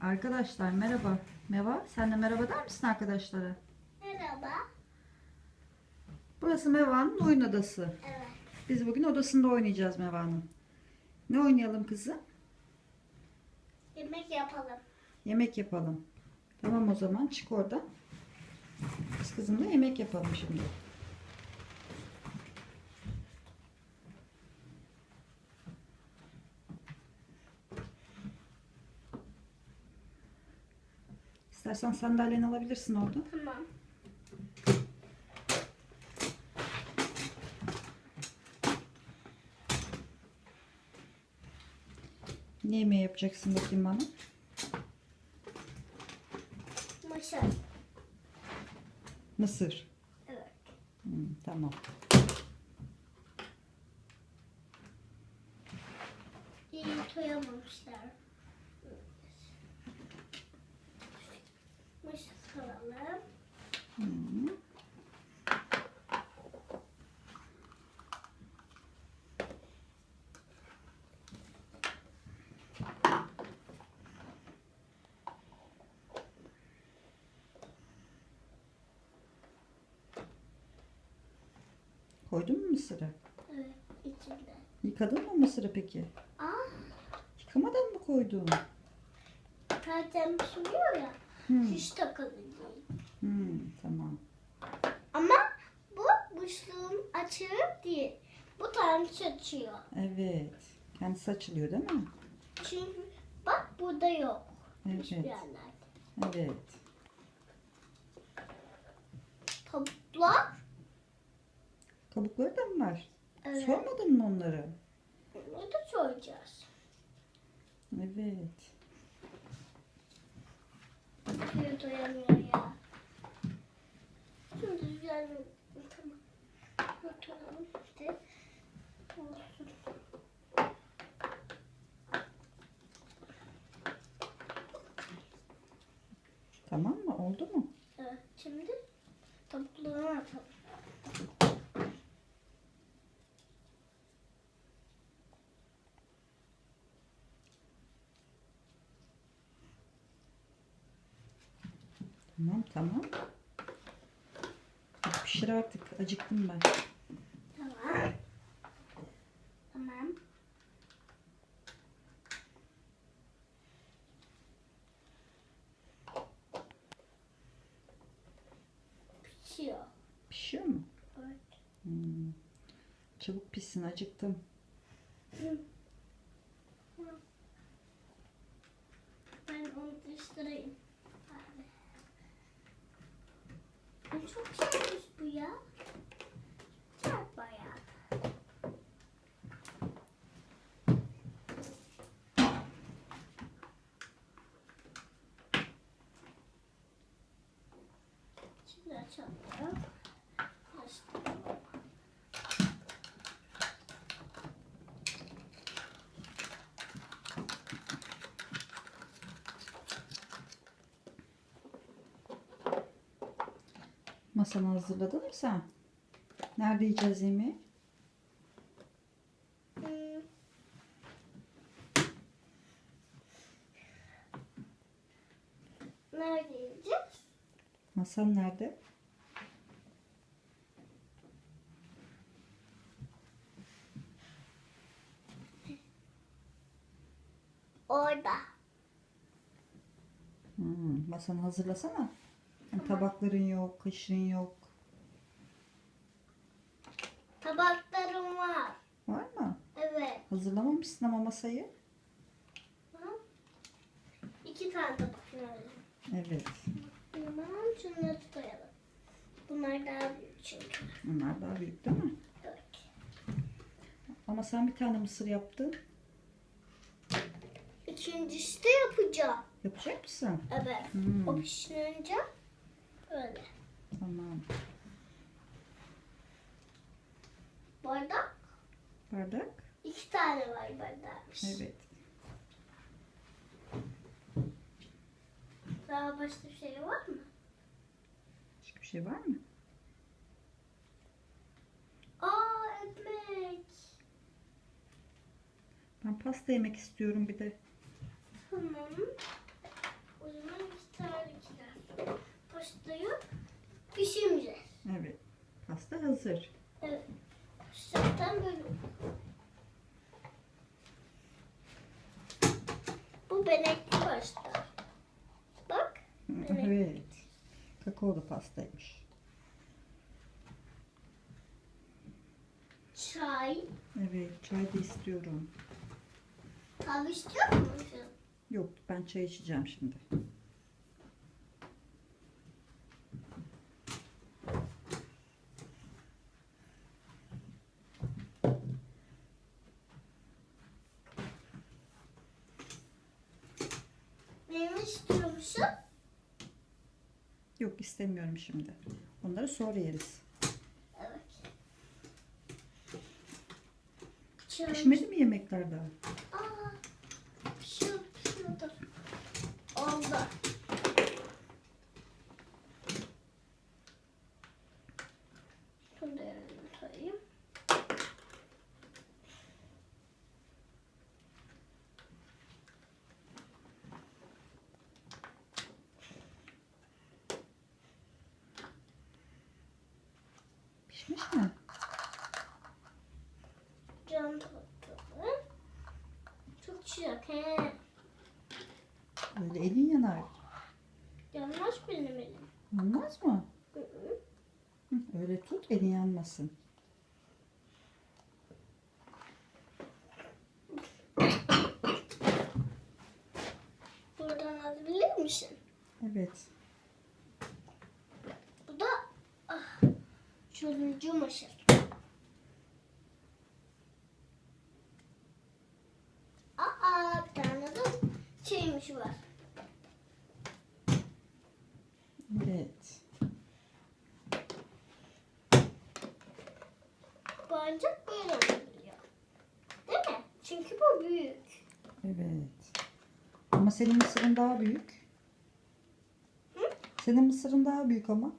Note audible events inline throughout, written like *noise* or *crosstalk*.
Arkadaşlar merhaba. Meva sen de merhaba der misin arkadaşlara? Merhaba. Burası Meva'nın oyun odası. Evet. Biz bugün odasında oynayacağız Meva'nın. Ne oynayalım kızım? Yemek yapalım. Yemek yapalım. Tamam o zaman çık oradan. Biz kızımla yemek yapalım şimdi. İstersen sandalyeni alabilirsin orada. Tamam. Ne yemeği yapacaksın bakayım bana? Mısır. Mısır. Evet. Hmm, tamam. İyi koyamamışlar. Mısır alalım. Hmm. Koydun mu mısırı? Evet. içinde. Yıkadın mı mısırı peki? Aa, Yıkamadan mı koydun? zaten pişmiyor ya. Hmm. Hiç değil. Hmm, tamam. Ama bu musluğun açığı değil. Bu tanesi açıyor. Evet. Kendisi açılıyor değil mi? Çünkü bak burada yok. Hiçbir Evet. yerlerde. Evet. Tavuklar. Kabukları da mı var? Evet. Sormadın mı onları? Ne de soracağız. Evet. Suyu doyamıyor ya. Şimdi güzel tamam. Oturalım işte. Olsun. Tamam mı? Oldu mu? Evet, şimdi Tamam tamam. Pişir artık. Acıktım ben. Tamam. Tamam. Pişiyor. Pişiyor mu? Evet. Hmm. Çabuk pişsin. Acıktım. Ben onu dıştırayım. Ay, Çok güzelmiş bu ya. Güzel bayağı. Şimdi açalım. Açtım. Masanı hazırladın mı sen? Nerede yiyeceğiz yemeği? Hmm. Nerede yiyeceğiz? Masan nerede? Orada. Hmm, masanı hazırlasana. Yani tabakların yok, kaşığın yok. Tabaklarım var. Var mı? Evet. Hazırlamamışsın ama masayı. Hı? İki tane tabak var. Evet. Tamam, şunları koyalım. Bunlar daha büyük çünkü. Bunlar daha büyük değil mi? Evet. Ama sen bir tane mısır yaptın. İkincisi de yapacağım. Yapacak mısın? Evet. Hmm. O pişirince öyle. Tamam. Bardak. Bardak. iki tane var bardakmış. Evet. Daha başka bir şey var mı? Başka bir şey var mı? Aa ekmek. Ben pasta yemek istiyorum bir de. Tamam. Pişirmeyeceğiz. Evet. Pasta hazır. Evet. Zaten böyle. Bu benekli pasta. Bak. Evet. Evet. Kakaolu pastaymış. Çay. Evet. Çay da istiyorum. Kahve istiyor musun? Yok ben çay içeceğim şimdi. Benim istiyor musun? Yok istemiyorum şimdi. Onları sonra yeriz. Evet. Pişmedi mi yemekler daha? Aa, pişiyor, pişiyordur. Oldu. Şunu da yanına koyayım. Pişmiş mi? Can tatlı. Çok sıcak he. Öyle elin yanar. Yanmaz benim elim. Yanmaz mı? Hı hı. Hı, öyle tut elin yanmasın. Buradan alabilir misin? Evet. Bu da ah, çözücü maşır. Aa bir tane de şeymiş var. Evet. Bu ancak böyle olabiliyor. Değil mi? Çünkü bu büyük. Evet. Ama senin mısırın daha büyük. Hı? Senin mısırın daha büyük ama.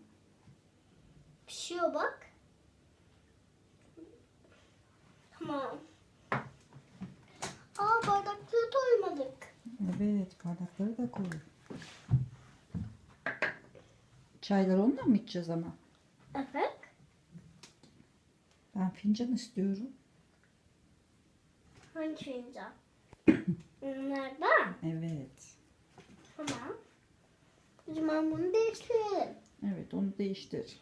Pişiyor bak. Tamam. Aa bardaklığı doymadık. Evet. Bardakları da koy. Çayları onunla mı içeceğiz ama? Evet. Ben fincan istiyorum. Hangi fincan? *coughs* Nereden? Evet. Tamam. O zaman bunu değiştirelim. Evet onu değiştir.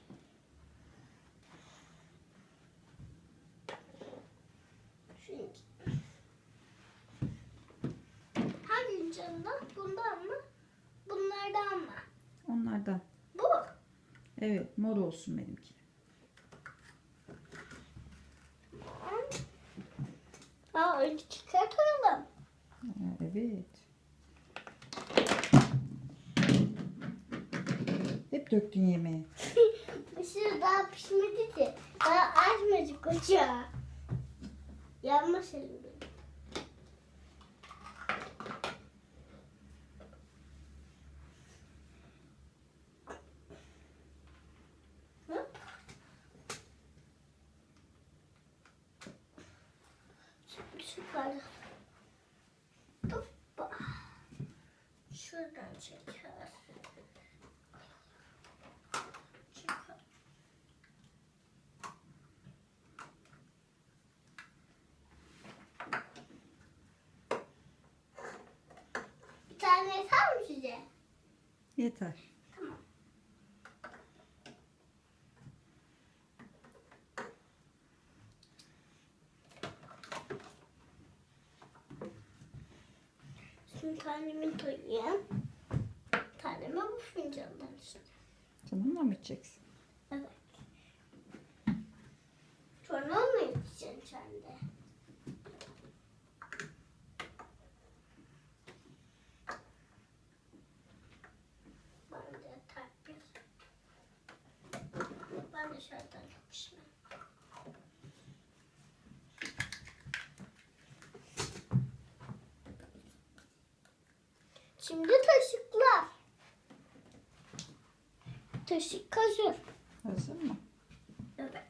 Çünkü. Fincandan? Bundan mı? Bunlardan mı? Onlardan. Bu. Evet mor olsun benimki. Aa önce çıkartalım. Ha, Evet. Hep döktün yemeği. *laughs* Mısır daha pişmedi de. Daha açmadık ocağı. Yanmaz elim. Hı? Süper. Hoppa. Şuradan çeker. Çıkar. Bir tane yeter mi size? Yeter. Şimdi tanemi koyayım. Tanemi bu fincandan işte. Tamam mı içeceksin? Evet. Sonra onu içeceksin sen de. Ben de tak bir. Ben de şuradan yapışma. Şimdi taşıklar. Taşık hazır. Hazır mı? Evet.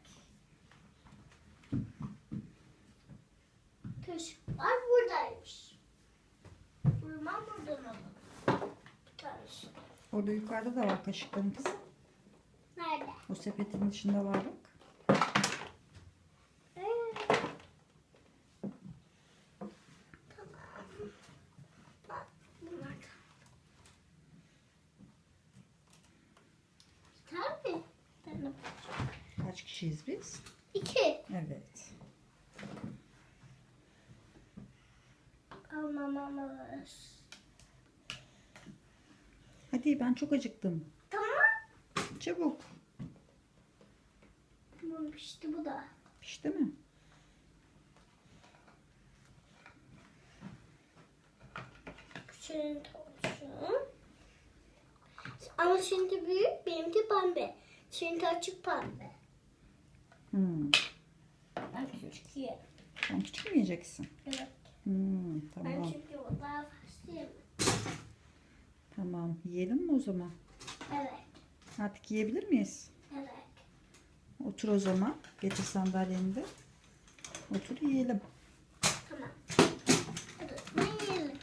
Kaşıklar buradaymış. Vurmam buradan alalım. Bir tanesi. Orada yukarıda da var kaşıkların kızım. Nerede? O sepetin içinde var bak. Ee, Tamam. Bak, Bunlar da. Tabii. Ben de Kaç kişiyiz biz? İki. Evet. Almamamız. Hadi ben çok acıktım. Tamam. Çabuk. Tamam pişti bu da. Pişti mi? Senin olsun. Ama şimdi büyük, benimki pembe. Seninki açık pembe. Hmm. Ben küçük yerim. Sen küçük mü yiyeceksin? Evet. Hmm, Ben tamam. çünkü o daha fazla yemem. Tamam. Yiyelim mi o zaman? Evet. Artık yiyebilir miyiz? Evet. Otur o zaman. Getir sandalyeni de. Otur yiyelim. Tamam. Hadi ben yiyelim.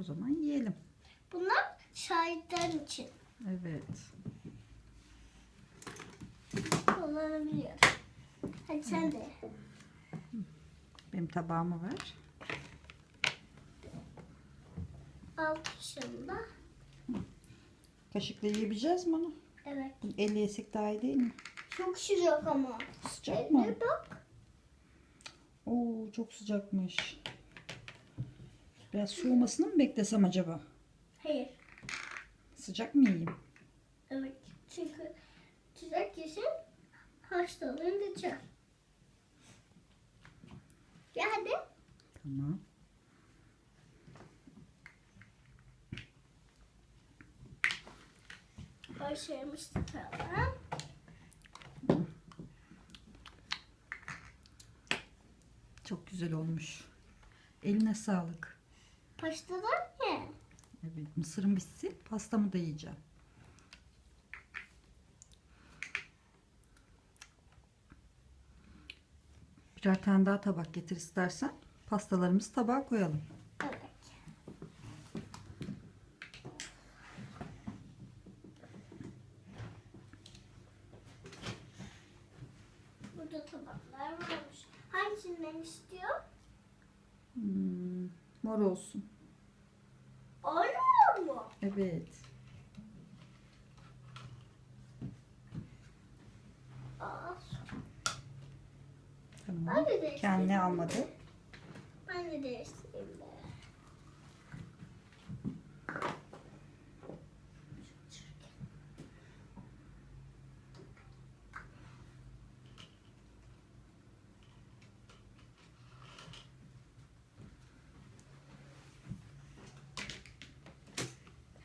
O zaman yiyelim. Bunlar şahitler için. Evet. Onları biliyorum. Hadi sen de. Benim tabağımı ver. Al kışında. Kaşıkla yiyebileceğiz mi onu? Evet. Elle yesek daha iyi değil mi? Çok sıcak ama. Sıcak mı? Elde bak. Oo çok sıcakmış. Biraz soğumasını mı beklesem acaba? Hayır. Sıcak mı yiyeyim? Evet. Çünkü sıcak yesin hastalığın geçer. Ya hadi. Tamam. Başlamış tutalım. Çok güzel olmuş. Eline sağlık. Pastadan ye. Evet mısırım bitsin. Pastamı da yiyeceğim. Birer tane daha tabak getir istersen. Pastalarımızı tabağa koyalım. Evet. Burada tabaklar varmış. Hangisinden istiyor? Hmm, mor olsun. Aynı mu? Evet. Tamam. Kendine almadı. ben de değiştireyim be.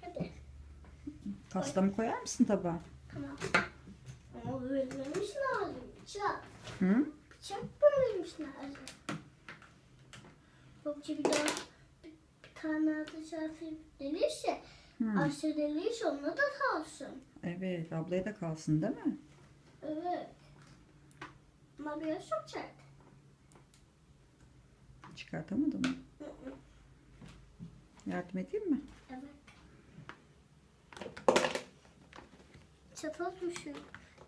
Hadi. Pastamı koyar mısın tabağa? Tamam. Ama bölmemiş lazım. Bıçak. Hı? Bıçak bölmemiş lazım. Yoksa bir daha bir, bir tane dışarısı delirse, Hı. aşağı delirse onunla da kalsın. Evet, ablaya da kalsın değil mi? Evet. Ama biraz çok sert. Çıkartamadın mı? Hı hı. Yardım edeyim mi? Evet. Çatal düşün.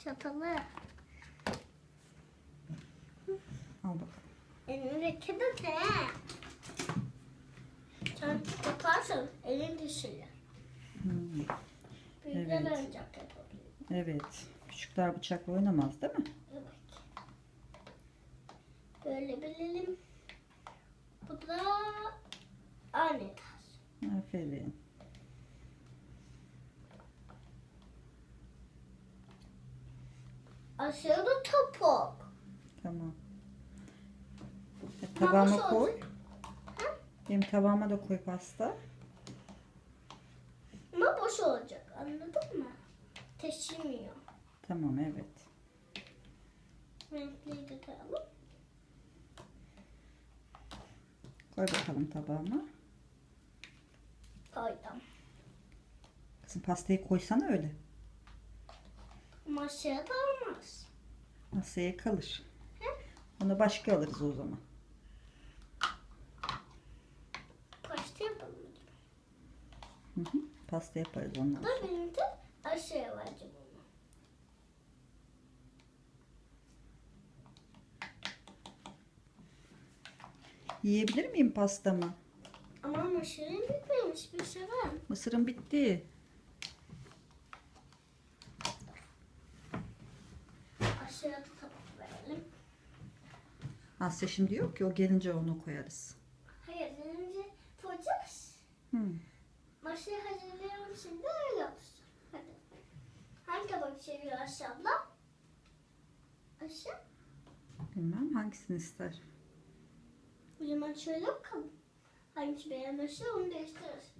Çatalı. Al bakalım. Elindeki de ne? Sen yaparsan elin düşürür. Hmm. Büyükler Evet. ancak yapabilir. Evet. Küçükler bıçakla oynamaz değil mi? Evet. Böyle bilelim. Bu da tarz. Aferin. Aşağıda topuk. Tamam. E, tabağıma koy. Ha? Benim tabağıma da koy pasta. Ama boş olacak. Anladın mı? Taşımıyor. Tamam evet. Renkliyi de koyalım. Koy bakalım tabağıma. Koydum. Kızım pastayı koysana öyle. Ama aşağıda kalmaz. Masaya kalır. Hı? Onu başka alırız o zaman. Pasta yapalım. Hı hı. Pasta yaparız ondan sonra. Bu benim de aşağıya varacağım. Yiyebilir miyim pastamı? Ama mısırın bitmemiş bir şey var. Mısırım bitti. Verelim. Asya şimdi yok ki o gelince onu koyarız. Hayır önce koyacağız. Hmm. Masayı hazırlayalım şimdi öyle olsun. Hadi. Hangi tabak seviyor Asya abla? Asya? Bilmem hangisini ister. O zaman şöyle bakalım. Hangisi beğenmezse onu değiştiririz.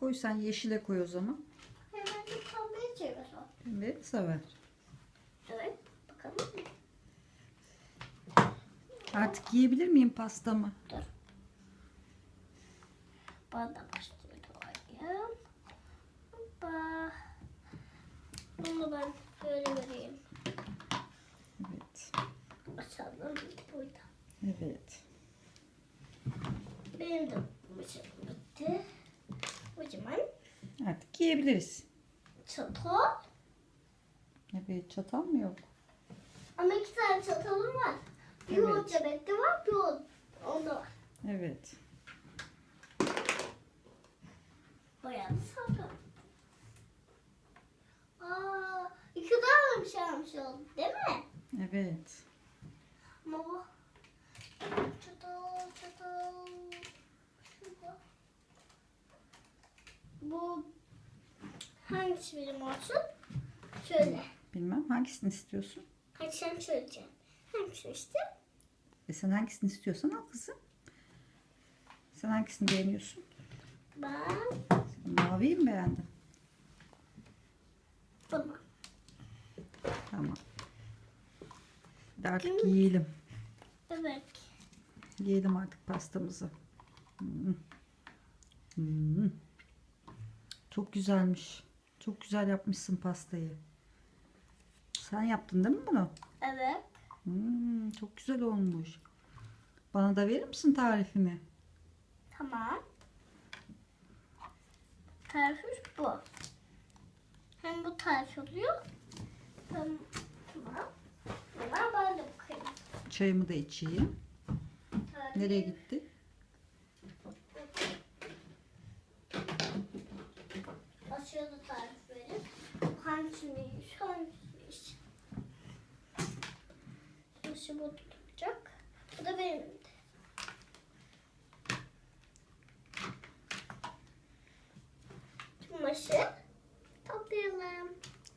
Koy sen yeşile koy o zaman. Hemen de pembeye çevir o. Evet sever. Evet. Bakalım. Artık yiyebilir miyim pastamı? Bana da başlıyor doğrayayım. Hoppa. Bunu ben böyle vereyim. Evet. Açalım burada. Evet. Benim de bıçağım bitti. O zaman Artık yiyebiliriz. Çatal. Evet çatal mı yok? Ama iki tane çatalım var. Bir Evet. o cebette var, bir o onda var. Evet. Bayağı sağlam. Aa, iki tane bir şey almış oldu değil mi? Evet. Ama bu çatal çatal. Bu hangisi benim olsun? Şöyle. Bilmem hangisini istiyorsun? Hadi sen söyleyeceksin. Hangisini istiyorsun? E sen hangisini istiyorsan al kızım. Sen hangisini beğeniyorsun? Ben Sen maviyi mi beğendin? bunu. Tamam. Hadi artık yiyelim. Evet. Yiyelim artık pastamızı. Hmm. Hmm. Çok güzelmiş. Çok güzel yapmışsın pastayı. Sen yaptın değil mi bunu? Evet. Hmm, çok güzel olmuş. Bana da verir misin tarifini? Tamam. Tarifi bu. Hem bu tarif oluyor. Hem tamam. Ama ben de bakayım. Çayımı da içeyim. Tarifi- Nereye gitti? Aşağıda tarif verin. Hangisiymiş, hangisiymiş. Şimdi bu tutacak. Bu da benim. Çamaşır toplayalım.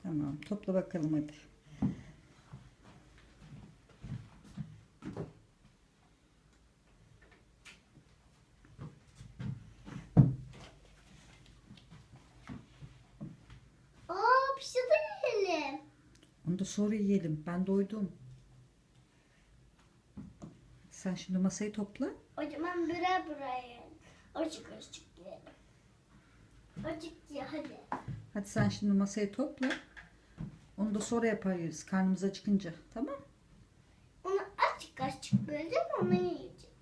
Tamam. Topla bakalım hadi. Aa pişi de yiyelim. Onu da sonra yiyelim. Ben doydum. Sen şimdi masayı topla. O zaman bire bire yiyelim. Acık acık yiyelim. Acık ye hadi. Hadi sen şimdi masayı topla. Onu da sonra yapar yeriz. Karnımız acıkınca. Tamam? Onu azıcık azıcık böyle onu yiyeceğim.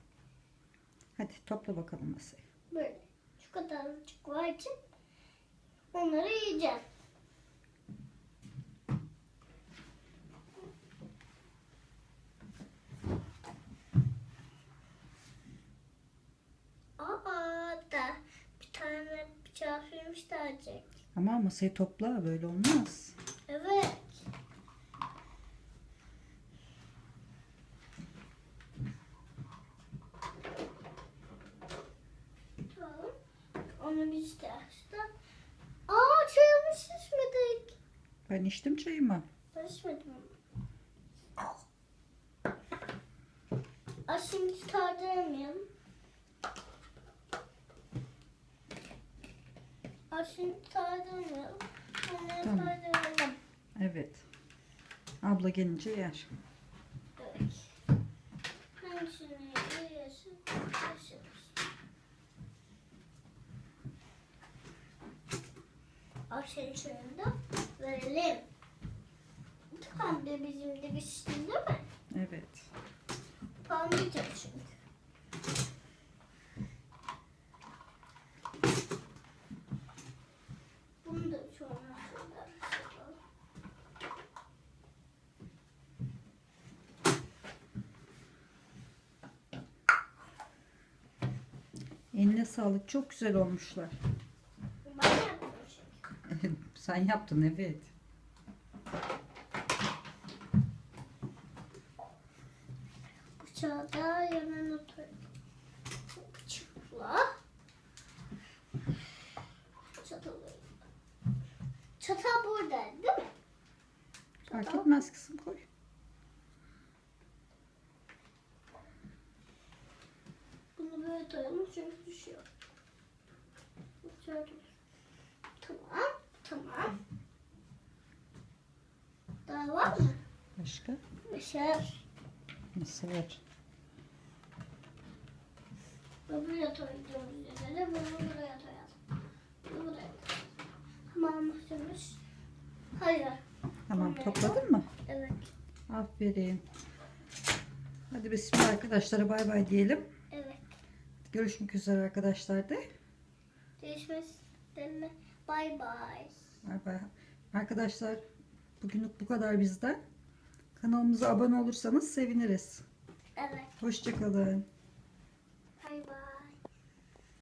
Hadi topla bakalım masayı. Böyle. Şu kadarcık var için onları yiyeceğim. Aa da bir tane gelecek. Ama masayı topla. Böyle olmaz. Evet. Tamam. Onu biz de açtık. Aa çayımız şişmedik. Ben içtim çayımı. Ben içmedim. Aa şimdi tartıramayalım. Şimdi tartıramayalım. Onları Tamam. tardıralım. Evet. Abla gelince yer. Evet. Hangisini yiyorsun? Yaşarız. Akşam çayında verelim. Tam da bizim de geçsin değil mi? Evet. Parmayacak çünkü. Bunu da sonra şöyle açalım. Eline sağlık. Çok güzel olmuşlar. *laughs* Sen yaptın evet. Bıçağı da yanına oturayım. Bıçakla. Çatalı. Çatal burada değil mi? Fark Çatal. etmez kızım koy. Bunu böyle koyalım çünkü düşüyor. Şöyle. Tamam. Tamam. Daha var mı? Başka? Mısır. Bunu buraya üzere bunu buraya koyalım. Bunu buraya. Tamam mısınız? Hayır. Tamam topladın mı? Evet. Aferin. Hadi şimdi arkadaşlara bay bay diyelim. Evet. Görüşmek üzere arkadaşlar de. Görüşmek üzere. Bye bye. Bay bay. Arkadaşlar Bugünlük bu kadar bizden. Kanalımıza abone olursanız seviniriz. Evet. Hoşçakalın. Bay bay.